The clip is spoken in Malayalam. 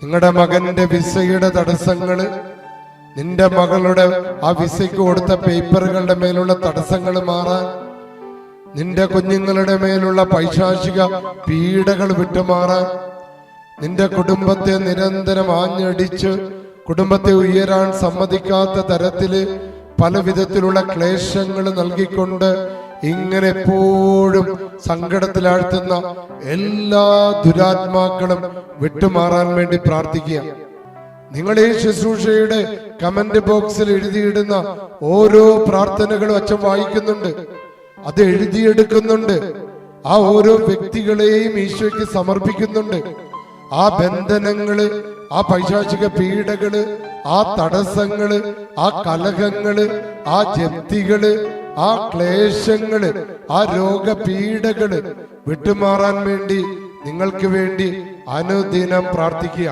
നിങ്ങളുടെ മകന്റെ വിസയുടെ തടസ്സങ്ങൾ നിന്റെ മകളുടെ ആ വിസയ്ക്ക് കൊടുത്ത പേപ്പറുകളുടെ മേലുള്ള തടസ്സങ്ങൾ മാറാൻ നിന്റെ കുഞ്ഞുങ്ങളുടെ മേലുള്ള പൈശാചിക പീഡകൾ വിട്ടുമാറാൻ നിന്റെ കുടുംബത്തെ നിരന്തരം ആഞ്ഞടിച്ച് കുടുംബത്തെ ഉയരാൻ സമ്മതിക്കാത്ത തരത്തിൽ പല വിധത്തിലുള്ള ക്ലേശങ്ങൾ നൽകിക്കൊണ്ട് ഇങ്ങനെ എപ്പോഴും സങ്കടത്തിലാഴ്ത്തുന്ന എല്ലാ ദുരാത്മാക്കളും വിട്ടുമാറാൻ വേണ്ടി പ്രാർത്ഥിക്കുക. നിങ്ങൾ ഈ ശുശ്രൂഷയുടെ കമന്റ് ബോക്സിൽ എഴുതിയിടുന്ന ഓരോ പ്രാർത്ഥനകളും അച്ഛൻ വായിക്കുന്നുണ്ട്. അത് എഴുതിയെടുക്കുന്നുണ്ട്. ആ ഓരോ വ്യക്തികളെയും ഈശോയ്ക്ക് സമർപ്പിക്കുന്നുണ്ട്. ആ ബന്ധനങ്ങൾ ആ പൈശാചിക പീഡകൾ ആ തടസ്സങ്ങൾ ആ കലഹങ്ങൾ ആ ജപ്തികൾ ആ ക്ലേശങ്ങൾ ആ രോഗപീഡകൾ വിട്ടുമാറാൻ വേണ്ടി നിങ്ങൾക്ക് വേണ്ടി അനുദിനം പ്രാർത്ഥിക്കുക.